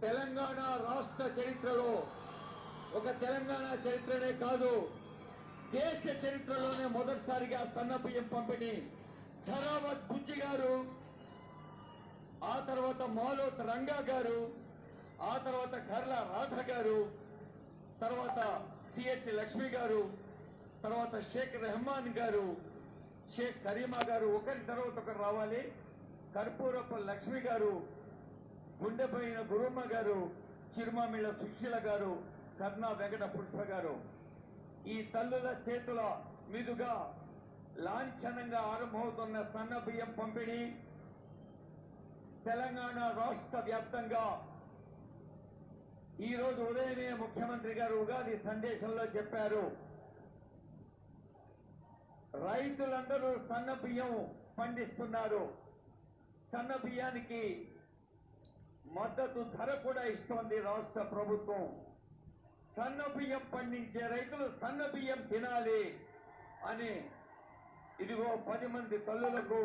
తెలంగాణ రాష్ట్ర చరిత్రలో ఒక తెలంగాణ చరిత్రనే కాదు దేశ చరిత్రలోనే మొదటిసారిగా సన్నబియ్యం పంపిణీ. ధరావత్ బుజ్జి గారు ఆ తర్వాత మాలోత్ రంగా గారు ఆ తర్వాత కర్ల రాధ గారు తర్వాత సిహెచ్ లక్ష్మి గారు తర్వాత షేక్ రెహమాన్ గారు షేక్ కరీమా గారు ఒకరి తర్వాత ఒకరు రావాలి. కర్పూరప్ప లక్ష్మి గారు గుండెపోయిన గురుమ్మ గారు చిరుమామిళ్ళ సుశీల గారు కర్ణా వెంకట పుష్ప గారు. ఈ తల్లుల చేతుల మీదుగా లాంఛనంగా ఆరంభమవుతున్న సన్న బియ్యం పంపిణీ తెలంగాణ రాష్ట్ర వ్యాప్తంగా ఈ రోజు ఉదయమే ముఖ్యమంత్రి గారు ఉగాది సందేశంలో చెప్పారు. రైతులందరూ సన్న బియ్యం పండిస్తున్నారు. సన్న బియ్యానికి మద్దతు ధర కూడా ఇస్తోంది రాష్ట్ర ప్రభుత్వం. సన్న బియ్యం పండించే రైతులు సన్న బియ్యం తినాలి అని ఇదిగో పది మంది తల్లులకు